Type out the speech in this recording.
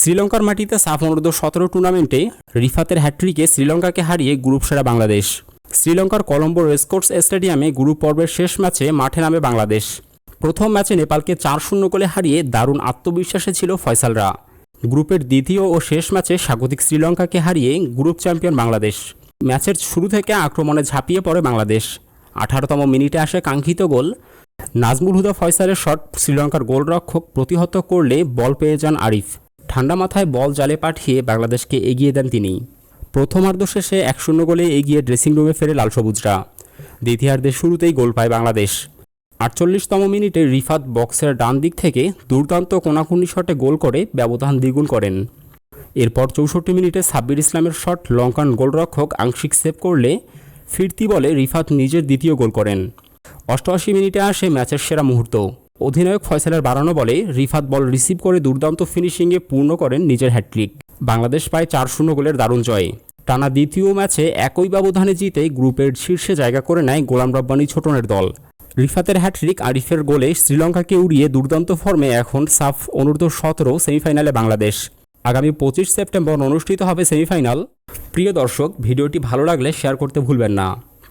শ্রীলঙ্কার মাটিতে সাফ অনূর্ধ্ব সতেরো টুর্নামেন্টে রিফাতের হ্যাট্রিকে শ্রীলঙ্কাকে হারিয়ে গ্রুপ সেরা বাংলাদেশ। শ্রীলঙ্কার কলম্বো রেসকোর্স স্টেডিয়ামে গ্রুপ পর্বের শেষ ম্যাচে মাঠে নামে বাংলাদেশ। প্রথম ম্যাচে নেপালকে চার শূন্য গোলে হারিয়ে দারুণ আত্মবিশ্বাসে ছিল ফয়সালরা। গ্রুপের দ্বিতীয় ও শেষ ম্যাচে স্বাগতিক শ্রীলঙ্কাকে হারিয়ে গ্রুপ চ্যাম্পিয়ন বাংলাদেশ। ম্যাচের শুরু থেকে আক্রমণে ঝাঁপিয়ে পড়ে বাংলাদেশ। আঠারোতম মিনিটে আসে কাঙ্ক্ষিত গোল। নাজমুল হুদা ফয়সালের শট শ্রীলঙ্কার গোলরক্ষক প্রতিহত করলে বল পেয়ে যান আরিফ। ঠান্ডা মাথায় বল জালে পাঠিয়ে বাংলাদেশকে এগিয়ে দেন তিনি। প্রথমার্ধ শেষে এক শূন্য গোলে এগিয়ে ড্রেসিং রুমে ফেরে লাল সবুজরা। দ্বিতীয়ার্ধের শুরুতেই গোল পায় বাংলাদেশ। আটচল্লিশতম মিনিটে রিফাত বক্সের ডান দিক থেকে দুর্দান্ত কোনাকুনি শটে গোল করে ব্যবধান দ্বিগুণ করেন। এরপর চৌষট্টি মিনিটে সাব্বির ইসলামের শট লঙ্কান গোলরক্ষক আংশিক সেভ করলে ফিরতি বলে রিফাত নিজের দ্বিতীয় গোল করেন। অষ্টআশি মিনিটে আসে ম্যাচের সেরা মুহূর্ত। অধিনায়ক ফয়সালের বাড়ানো বলে রিফাত বল রিসিভ করে দুর্দান্ত ফিনিশিংয়ে পূর্ণ করেন নিজের হ্যাট্রিক বাংলাদেশ পায় চার শূন্য গোলের দারুণ জয়। টানা দ্বিতীয় ম্যাচে একই ব্যবধানে জিতে গ্রুপের শীর্ষে জায়গা করে নেয় গোলাম রব্বানি ছোটনের দল। রিফাতের হ্যাট্রিক আরিফের গোলে শ্রীলঙ্কাকে উড়িয়ে দুর্দান্ত ফর্মে এখন সাফ অনূর্ধ্ব সতেরো সেমিফাইনালে বাংলাদেশ। আগামী পঁচিশ সেপ্টেম্বর অনুষ্ঠিত হবে সেমিফাইনাল। প্রিয় দর্শক, ভিডিওটি ভালো লাগলে শেয়ার করতে ভুলবেন না।